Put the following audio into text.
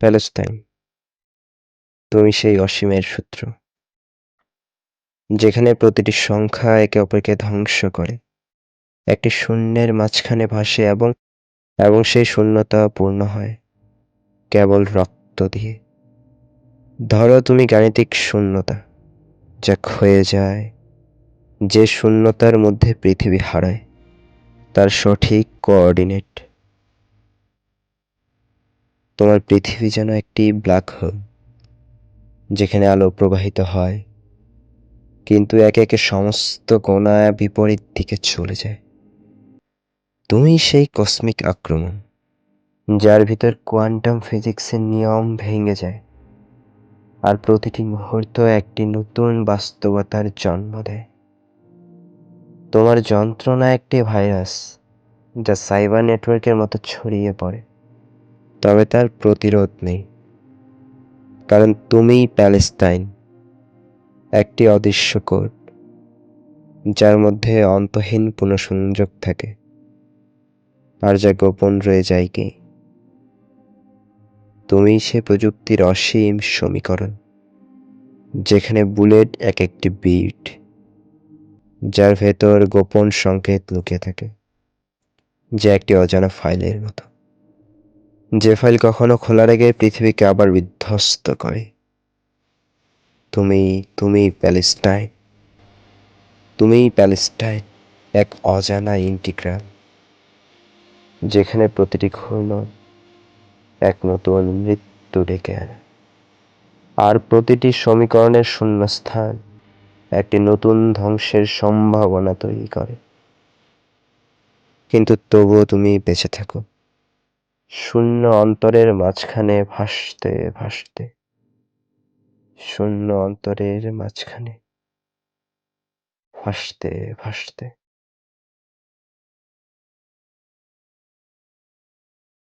Palestine তুমি সেই অসীমের সূত্র যেখানে প্রতিটি সংখ্যা একে অপরকে ধ্বংস করে। একটি শূন্যের মাঝখানে ভাসে এবং এবং সেই শূন্যতা পূর্ণ হয় কেবল রক্ত দিয়ে। ধরো তুমি গাণিতিক শূন্যতা, যা ক্ষয়ে যায়, যে শূন্যতার মধ্যে পৃথিবী হারায়, তার সঠিক কোঅর্ডিনেট। তোমার পৃথিবী যেন একটি ব্ল্যাক হোল, যেখানে আলো প্রবাহিত হয়, কিন্তু একে একে সমস্ত কোনা বিপরীত দিকে চলে যায়। তুমি সেই কসমিক আক্রমণ, যার ভিতর কোয়ান্টাম ফিজিক্সের নিয়ম ভেঙে যায়, আর প্রতিটি মুহূর্ত একটি নতুন বাস্তবতার জন্ম দেয়। তোমার যন্ত্রণা একটি ভাইরাস, যা সাইবার নেটওয়ার্কের মতো ছড়িয়ে পড়ে। তবে তার প্রতিরোধ নেই। কারণ তুমিই প্যালেস্তাইন, একটি অদৃশ্য কোড যার মধ্যে অন্তহীন পুনঃসংযোগ থাকে। আর যা গোপন রয়ে যায় কি? তুমি সে প্রযুক্তির অসীম সমীকরণ, যেখানে বুলেট এক একটি বিট, যার ভেতর গোপন সংকেত লুকিয়ে থাকে, যা একটি অজানা ফাইলের মতো। যে ফাইল কখনো খোলার আগে পৃথিবীকে আবার বিধ্বস্ত করে। তুমি তুমি প্যালেস্টাইন। তুমিই প্যালেস্টাইন, এক অজানা ইন্টিগ্রাল, যেখানে প্রতিটি ঘূর্ণন এক নতুন মৃত্যু ডেকে আনে। আর প্রতিটি সমীকরণের শূন্যস্থান একটি নতুন ধ্বংসের সম্ভাবনা তৈরি করে। কিন্তু তবুও তুমি বেঁচে থাকো। শূন্য অন্তরের মাঝখানে ভাসতে ভাসতে। শূন্য অন্তরের মাঝখানে ভাসতে ভাসতে।